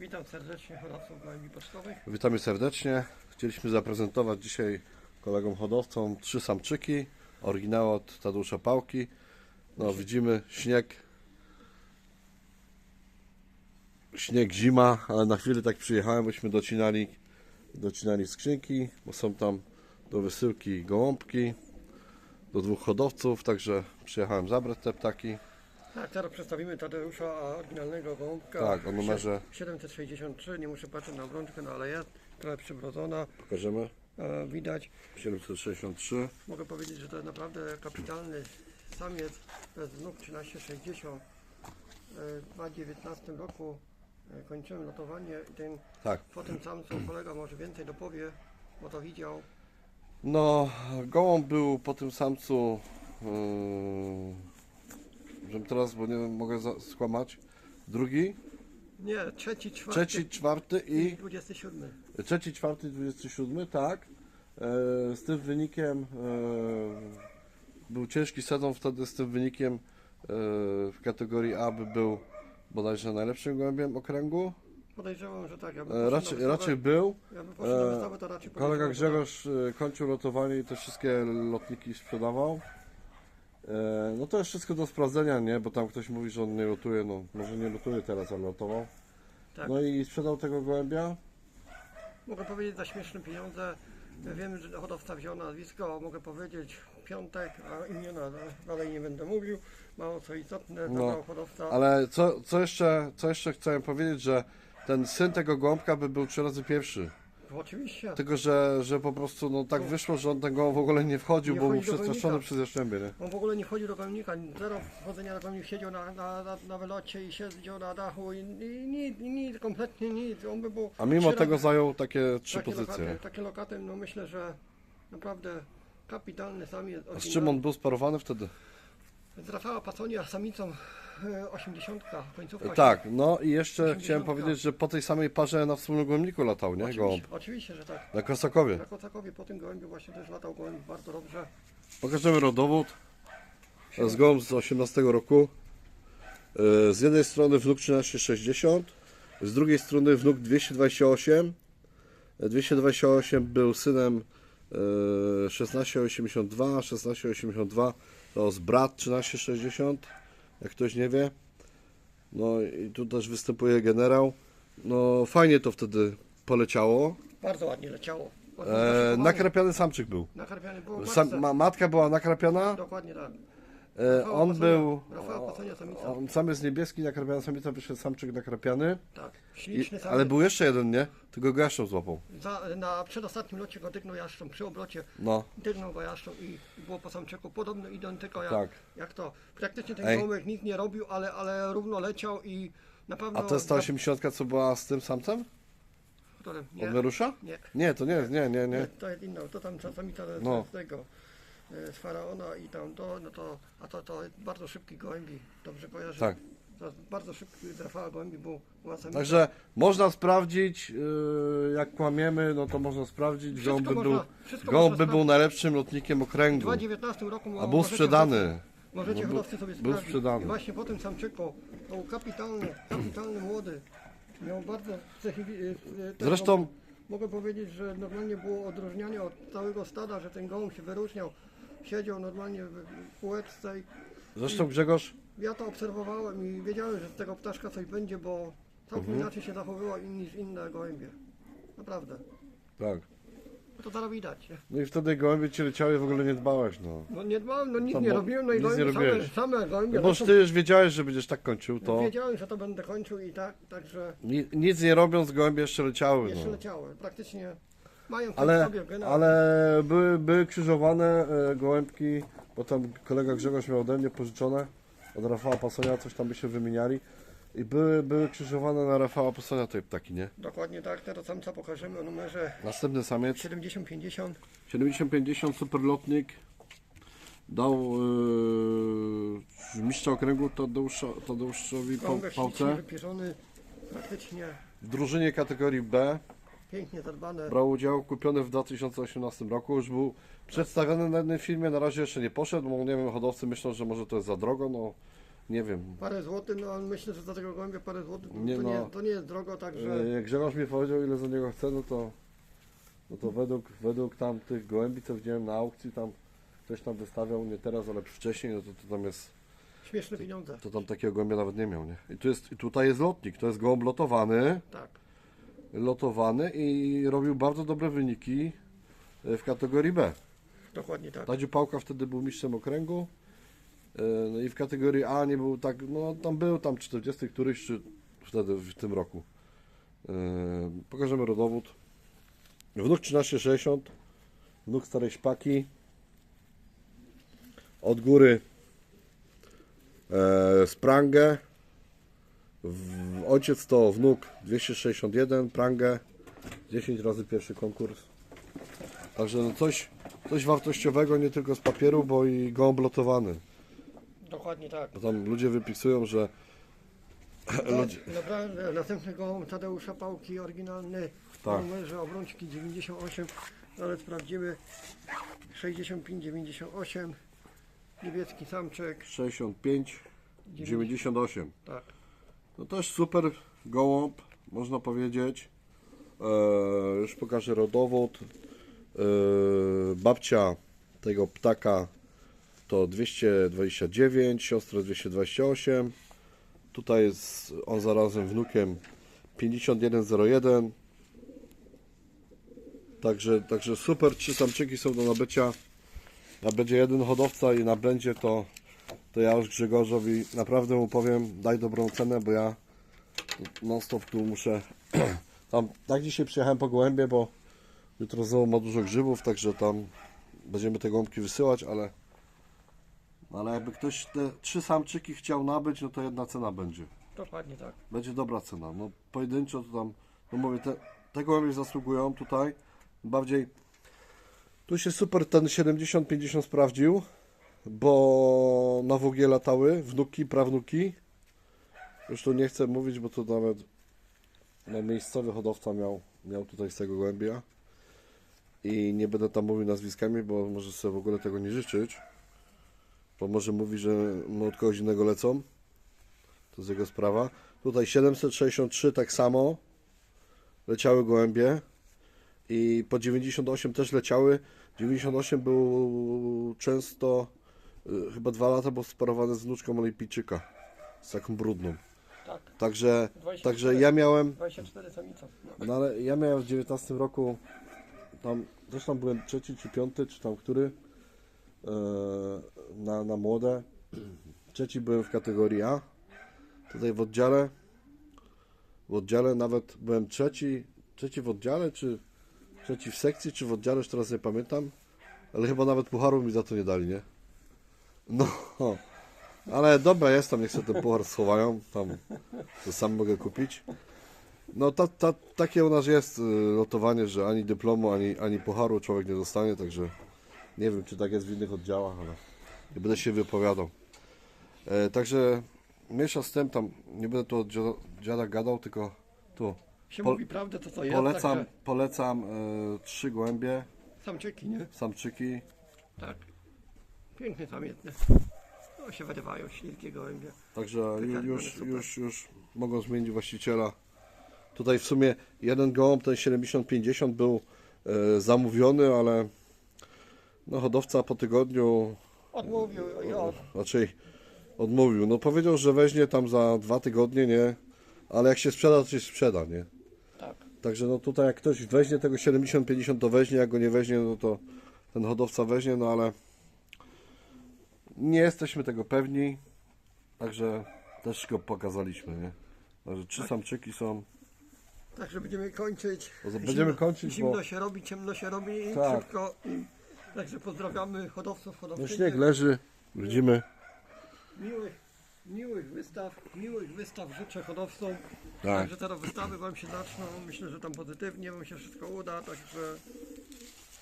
Witam serdecznie hodowców gołębi pocztowych. Witamy serdecznie. Chcieliśmy zaprezentować dzisiaj kolegom hodowcom trzy samczyki, oryginał od Tadeusza Pałki. No widzimy śnieg, śnieg, zima, ale na chwilę tak przyjechałem, bośmy docinali, docinali skrzynki, bo są tam do wysyłki gołąbki do dwóch hodowców, także przyjechałem zabrać te ptaki. Tak, teraz przedstawimy Tadeusza oryginalnego gołąbka. Tak, o numerze- 763, nie muszę patrzeć na obrączkę, no ale jest trochę przybrodzona. Pokażemy. E, widać, 763. mogę powiedzieć, że to jest naprawdę kapitalny samiec. To jest wnuk 1360. E, w 2019 roku e, kończyłem lotowanie i ten, Tak, po tym samcu kolega może więcej dopowie, bo to widział. No, gołąb był po tym samcu, yy, żebym teraz, bo nie mogę za- skłamać, drugi, Nie, trzeci, czwarty trzeci, czwarty i i 27. trzeci, czwarty, 27, tak. E, z tym wynikiem e, był ciężki sezon wtedy, z tym wynikiem e, w kategorii A by był bodajże najlepszym gołębiem okręgu. Podejrzewam, że tak. Ja bym E, poszedł na raczej, wystawę- raczej był. Ja bym poszedł na wystawę, to raczej Kolega że Grzegorz e, kończył lotowanie i te wszystkie lotniki sprzedawał. E, No to jest wszystko do sprawdzenia, nie? Bo tam ktoś mówi, że on nie lotuje, no może nie lotuje teraz, ale lotował. Tak. No i sprzedał tego gołębia. Mogę powiedzieć za śmieszne pieniądze. Wiem, że hodowca wziął nazwisko, mogę powiedzieć piątek, a imiona dalej nie będę mówił. Mało co istotne, No, hodowca. Ale co, co, jeszcze, co jeszcze chciałem powiedzieć, że ten syn tego gołąbka by był trzy razy pierwszy. Oczywiście. Tylko, że, że po prostu no tak wyszło, że on ten gołąb w ogóle nie wchodził, Nie bo był przestraszony przez jaszczębie, nie? On w ogóle nie chodził do gojownika, zero wchodzenia do gojownika, siedział na, na, na, na wylocie i siedział na dachu i, i nic, nic, kompletnie nic. On by był A mimo tego razy- zajął takie trzy takie pozycje. Lokaty, takie lokaty, no myślę, że naprawdę kapitalny samiec. A z czym on był sparowany wtedy? Z Rafała Paconia samicą e, 80, końcówka. Tak, no i jeszcze 80. chciałem powiedzieć, że po tej samej parze na wspólnym gołębniku latał, nie? Gołąb. Oczywiście, oczywiście, że tak. Na Kosakowie. Na Kocakowie po tym gołębiu właśnie też latał gołębi bardzo dobrze. Pokażemy rodowód. Jest gołąb z 18 roku. E, Z jednej strony wnuk 1360, z drugiej strony wnuk 228. E, 228 był synem e, 1682, 1682 to jest brat 1360, jak ktoś nie wie. No i tu też występuje generał. No fajnie to wtedy poleciało. Bardzo ładnie leciało. E, nakrapiany samczyk był. Nakarpiany było Sam, ma, matka była nakrapiana, Dokładnie tak. E, Rafała on był, Rafała samica. on sam jest niebieski, nakrapiana samica, wyszedł samczyk nakrapiany, Tak. I, Śliczny samiec. ale był jeszcze jeden, nie? Tylko go jaszcząb złapał. Za, na przedostatnim locie go dygnął jaszczą, przy obrocie No, dygnął go jaszczą i było po samczyku podobno identyko jak, Tak. jak to. Praktycznie ten Ej. gołąbek nic nie robił, ale, ale równo leciał i na pewno... a to jest ta 80, co była z tym samcem? Którym? Od Nie, Merusza? nie. Nie, to nie, nie, nie, Nie, nie. to jest inna, to tam czasami No. z tego z faraona i tam to, no to, a to, to bardzo szybki gołębi, dobrze kojarzę. Tak. To bardzo szybki z Rafała gołębi był samica. Także można sprawdzić, yy, jak kłamiemy, no to można sprawdzić, Wszystko gołąb by można- był, wszystko można by był najlepszym lotnikiem w okręgu, 2019 roku a był możecie sprzedany. Możecie No, był- hodowcy sobie był sprawdzić. sprzedany. I właśnie po tym samczyku to był kapitalny, kapitalny młody. Miał bardzo cechy, e, e, Zresztą- Mogę, mogę powiedzieć, że normalnie było odróżnianie od całego stada, że ten gołąb się wyróżniał. Siedział normalnie w półeczce i Zresztą Grzegorz, Ja to obserwowałem i wiedziałem, że z tego ptaszka coś będzie, bo całkiem Mhm. inaczej się zachowywał niż inne gołębie. Naprawdę. tak. To teraz widać. nie? No i wtedy gołębie ci leciały w ogóle nie dbałeś, no. No nie dbałem, no nic To nie robiłem, no i nic nie gołębie same, robiłeś. same gołębie. No bo lecą. ty już wiedziałeś, że będziesz tak kończył, to Wiedziałem, że to będę kończył i tak, także ni- nic nie robiąc, gołębie jeszcze leciały, jeszcze no. leciały. Praktycznie mają Ale, ale były, były krzyżowane e, gołębki, bo tam kolega Grzegorz miał ode mnie pożyczone, od Rafała Pasonia, coś tam by się wymieniali. I były, były krzyżowane na Rafała Pasonia te ptaki, nie? Dokładnie tak, teraz samca pokażemy o numerze Następny samiec, 7050. 7050 superlotnik, dał e, mistrza okręgu Tadeusza, Tadeuszowi Pałce wypierzony, praktycznie w drużynie kategorii B. pięknie zadbane. Brał udział, kupiony w 2018 roku, już był przedstawiony na jednym filmie, na razie jeszcze nie poszedł, bo nie wiem, hodowcy myślą, że może to jest za drogo, no nie wiem. Parę złotych, no ale myślę, że za tego gołębia parę złotych to, Nie to, no. nie, to nie jest drogo, także E, Jak Grzegorz mi powiedział ile za niego chce, no to, no to według, według tam tych gołębi, co widziałem na aukcji, tam ktoś tam wystawiał, nie teraz, ale wcześniej, no to, to tam jest, śmieszne pieniądze. to tam takiego gołębia nawet nie miał, nie? I, tu jest, I tutaj jest lotnik, to jest gołąb lotowany, Tak, lotowany i robił bardzo dobre wyniki e, w kategorii B. dokładnie tak. Tadziu Pałka wtedy był mistrzem okręgu. e, No i w kategorii A nie był tak, no tam był tam 40 któryś czy wtedy w tym roku. E, Pokażemy rodowód. Wnuk 1360, wnuk starej szpaki. Od góry e, sprangę. W- Ojciec to wnuk 261, prangę. 10 razy pierwszy konkurs. Także no coś, coś wartościowego nie tylko z papieru, bo i gołąb lotowany. Dokładnie tak. Bo tam ludzie wypisują, że ludzie, Naprawdę, następnego Tadeusza Pałki, oryginalny Tak. numerze obrączki 98, ale sprawdzimy 65-98, niebieski samczek, 65, 98. tak, No też super gołąb, można powiedzieć. E, już pokażę rodowód. E, babcia tego ptaka to 229, siostra 228. Tutaj jest on zarazem wnukiem 5101. Także, także super, trzy samczyki są do nabycia. Na będzie jeden hodowca i na będzie to, to ja już Grzegorzowi naprawdę mu powiem, daj dobrą cenę, bo ja non stop tu muszę. Tam, tak dzisiaj przyjechałem po gołębie, bo jutro znowu ma dużo grzybów, także tam będziemy te gołąbki wysyłać, ale ale jakby ktoś te trzy samczyki chciał nabyć, no to jedna cena będzie. dokładnie tak. Będzie dobra cena. No pojedynczo to tam, no mówię, te, te gołębie zasługują tutaj. Bardziej tu się super ten 70-50 sprawdził, bo na WG latały wnuki, prawnuki. Już tu nie chcę mówić, bo to nawet no, miejscowy hodowca miał, miał tutaj z tego gołębia. I nie będę tam mówił nazwiskami, bo może sobie w ogóle tego nie życzyć. Bo może mówi, że mu od kogoś innego lecą. To jest jego sprawa. Tutaj 763 tak samo. Leciały gołębie. I po 98 też leciały. 98 był często, chyba dwa lata był sparowany z wnuczką Olimpijczyka. Z taką brudną. Tak, Także, 24. także ja miałem, 24 samica. No. ale ja miałem w 19 roku, tam też tam byłem trzeci czy piąty, czy tam który, e, na, na młode. Trzeci byłem w kategorii A, tutaj w oddziale. W oddziale nawet byłem trzeci, trzeci w oddziale, czy trzeci w sekcji, czy w oddziale, już teraz nie pamiętam. Ale chyba nawet pucharu mi za to nie dali, nie? No, ale dobra, jest tam, niech sobie ten puchar schowają, tam to sam mogę kupić. No ta, ta, takie u nas jest y, lotowanie, że ani dyplomu, ani, ani pucharu człowiek nie dostanie, także nie wiem, czy tak jest w innych oddziałach, ale nie będę się wypowiadał. E, także miesza z tym, tam nie będę tu od dziada, gadał, tylko tu Się Po- mówi prawdę, to co jest, polecam, także polecam e, trzy gołębie, samczyki, nie? samczyki. Tak. Piękne samietne. No się wyrywają, śliwkie gołębie. Także już, już, już mogą zmienić właściciela. Tutaj w sumie jeden gołąb, ten 70-50 był e, zamówiony, ale no, hodowca po tygodniu Odmówił i od. raczej odmówił. No powiedział, że weźmie tam za dwa tygodnie, nie? Ale jak się sprzeda, to się sprzeda, nie? Tak. Także no tutaj jak ktoś weźmie tego 70-50 to weźmie, jak go nie weźmie, no to ten hodowca weźmie, no ale nie jesteśmy tego pewni, także też go pokazaliśmy, nie? Także trzy samczyki są. Także będziemy kończyć. Będziemy kończyć, Zimno bo- się robi, ciemno się robi i Tak. szybko. I... Także pozdrawiamy hodowców, No hodowczynie. śnieg leży, widzimy. Miłych, miłych wystaw, miłych wystaw życzę hodowcom. Tak. Także teraz wystawy Wam się zaczną. Myślę, że tam pozytywnie Wam się wszystko uda. Także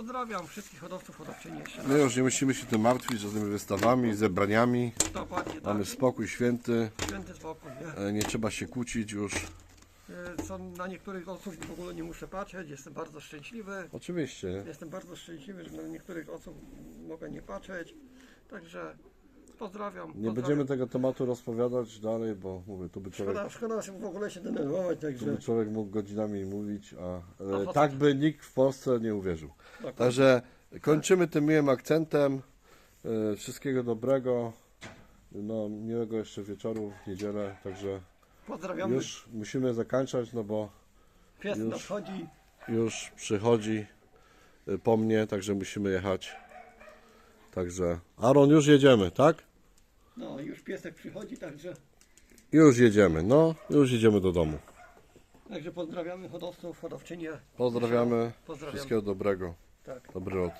pozdrawiam wszystkich hodowców, hodowczyni jeszcze raz. My już nie musimy się tym martwić żadnymi wystawami, zebraniami. Dokładnie tak. Mamy spokój święty, Święty spokój, nie? e, nie trzeba się kłócić już. E, Co na niektórych osób w ogóle nie muszę patrzeć. Jestem bardzo szczęśliwy. Oczywiście. Jestem bardzo szczęśliwy, że na niektórych osób mogę nie patrzeć. Także Pozdrawiam. Nie pozdrawiam. będziemy tego tematu rozpowiadać dalej, bo mówię, tu by człowiek, Szkoda, szkoda się w ogóle się denerwować, tu także by człowiek mógł godzinami mówić, a e, tak by nikt w Polsce nie uwierzył. tak, Także kończymy tym miłym akcentem. E, Wszystkiego dobrego. No, miłego jeszcze wieczoru w niedzielę. Także pozdrawiamy. już musimy zakończać, no bo Pies już. nadchodzi. już przychodzi e, po mnie, także musimy jechać. Także Aaron, już jedziemy, tak? No już piesek przychodzi, także, Już jedziemy, no, już jedziemy do domu. także pozdrawiamy hodowców, hodowczynie. Pozdrawiamy, Pozdrawiamy. wszystkiego dobrego. Tak. Dobry lot.